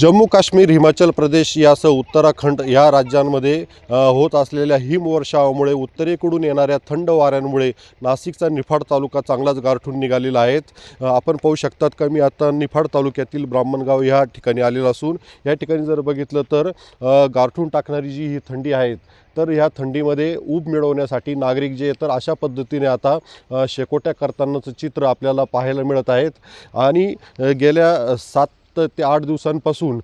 जम्मू काश्मीर हिमाचल प्रदेश यासह उत्तराखंड या राज्यांमध्ये होत असलेल्या हिमवर्षावामुळे उत्तरेकडून येणाऱ्या थंड वाऱ्यांमुळे नाशिकचा निफाड तालुका चांगलाच गारठून निघालेला आहेत आपण पाहू शकतात का मी आता निफाड तालुक्यातील ब्राह्मणगाव ह्या ठिकाणी आलेलो असून या ठिकाणी जर बघितलं तर गारठून टाकणारी जी ही थंडी आहे तर ह्या थंडीमध्ये ऊब मिळवण्यासाठी नागरिक जे तर अशा पद्धतीने आता शेकोट्या करतानाचं चित्र आपल्याला पाहायला मिळत आहेत. आणि गेल्या सात सात ते आठ दिवसांपासून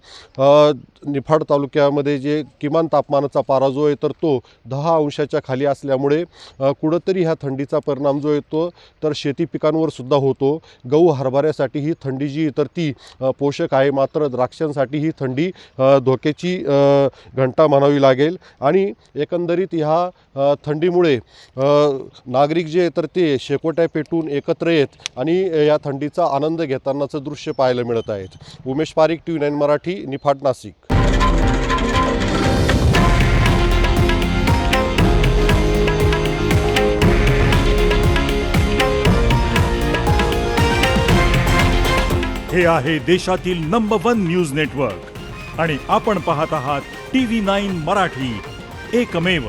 निफाड तालुक्यामध्ये जे किमान तापमानाचा पारा जो आहे तर तो दहा अंशाच्या खाली असल्यामुळे कुठंतरी ह्या थंडीचा परिणाम जो येतो तर शेती पिकांवर सुद्धा होतो. गहू हरभऱ्यासाठी ही थंडी जी तर ती पोषक आहे. मात्र द्राक्षांसाठी ही थंडी धोक्याची घंटा म्हणावी लागेल. आणि एकंदरीत ह्या थंडीमुळे नागरिक जे तर ते शेकोट्या पेटून एकत्र येत आणि या थंडीचा आनंद घेतानाचं दृश्य पाहायला मिळत आहेत. Umesh Parik T V nine Marathi Niphad Nashik. हे आहे देशातील नंबर वन न्यूज नेटवर्क आणि आपण पाहत आहात टी व्ही नाईन मराठी. एकमेव